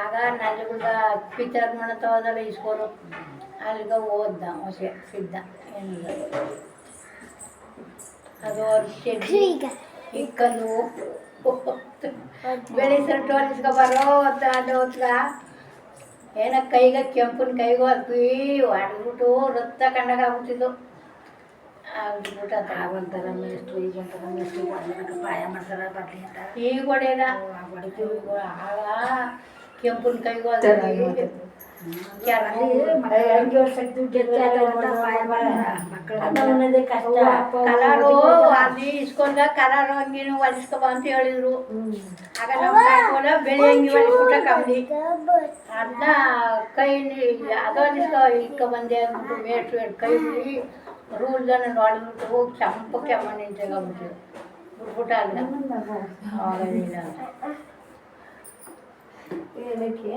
ಆಗ ನಲ್ಲಿಗುದ ಪಿಕ್ಚರ್ ಮಾಡತ್ತವದಲ್ಲ ಇಸ್ಕೊರು ಅಲ್ಲಿಗೆ ಓದ್ದ ಹೊಸೆ ಸಿದ್ಧ ಏನಿಲ್ಲ ಅದು ವರ್ಷ ಇಕ್ಕಂದು ಬೆಳೆಸರು ಟೋಲಿಸ್ಕೊ ಬರೋ ಹೊತ್ತ ಅದು ಹೊತ್ಗ ಏನ ಕೈಗೆ ಕೆಂಪನ ಕೈಗೆ ಹೊತ್ವಿ ಹೊಡೆದ್ಬಿಟ್ಟು ರಕ್ತ ಕಂಡಾಗ ಆಗ್ಬಿಟ್ಟಿದ್ದು ಆಗ್ಬಿಟ್ಟು ಅಂತ ಆಗೊಂಥರ ಮೇಷ್ಟ್ರು ಈಗ ಒಂಥರ ಮೇಷ್ಟ್ರು ಹೊಡ್ಲಿಕ್ಕೆ ಪಾಯ ಮಾಡ್ತಾರೆ ಬಟ್ಲಿ ಅಂತ ಈಗ ಹೊಡೆಯಲ್ಲ ಆಗ ಕೆಂಪನ ಕೈಗೆ ಹೊತ್ವಿ ಹಂಗೆ ವರ್ಷಕ್ಕೆ ದುಡ್ಡು ಎತ್ತಿ ಅದ ಅಂತ ಪಾಯ ಮಾಡ್ತಾರೆ ಮಕ್ಕಳು ಅನ್ನೋದೇ ಕಷ್ಟ ಕಲರು ಅಲ್ಲಿ ಇಸ್ಕೊಂಡ ಕಲರ್ ಅಂಗಿನೂ ಹೊಲಿಸ್ಕೊಬ ಅಂತ ಹೇಳಿದ್ರು ಆಗ ನಮ್ಮ ಕಾಕೋಲ ಬೆಳೆ ಅಂಗಿ ಹೊಲಿಸ್ಬಿಟ್ಟ ಕಮ್ಮಿ ಅದನ್ನ ಕೈ ಅದು ಹೊಲಿಸ್ಕೊ ಇಕ್ಕ ಬಂದೆ ಅಂದ್ಬಿಟ್ಟು ಮೇಟ್ರು ಎರಡು ಕೈ ಬಿಡಿ ರೂಲ್ದನ್ನ ನೋಡಿಬಿಟ್ಟು ಹೋಗಿ ಚಂಪ ಕೆಮ್ಮ ನಿಂತಾಗ್ಬಿಟ್ಟು ಬಿಟ್ಬಿಟ್ಟ ಅಲ್ಲ ಆಗಲಿಲ್ಲ ಏನಕ್ಕೆ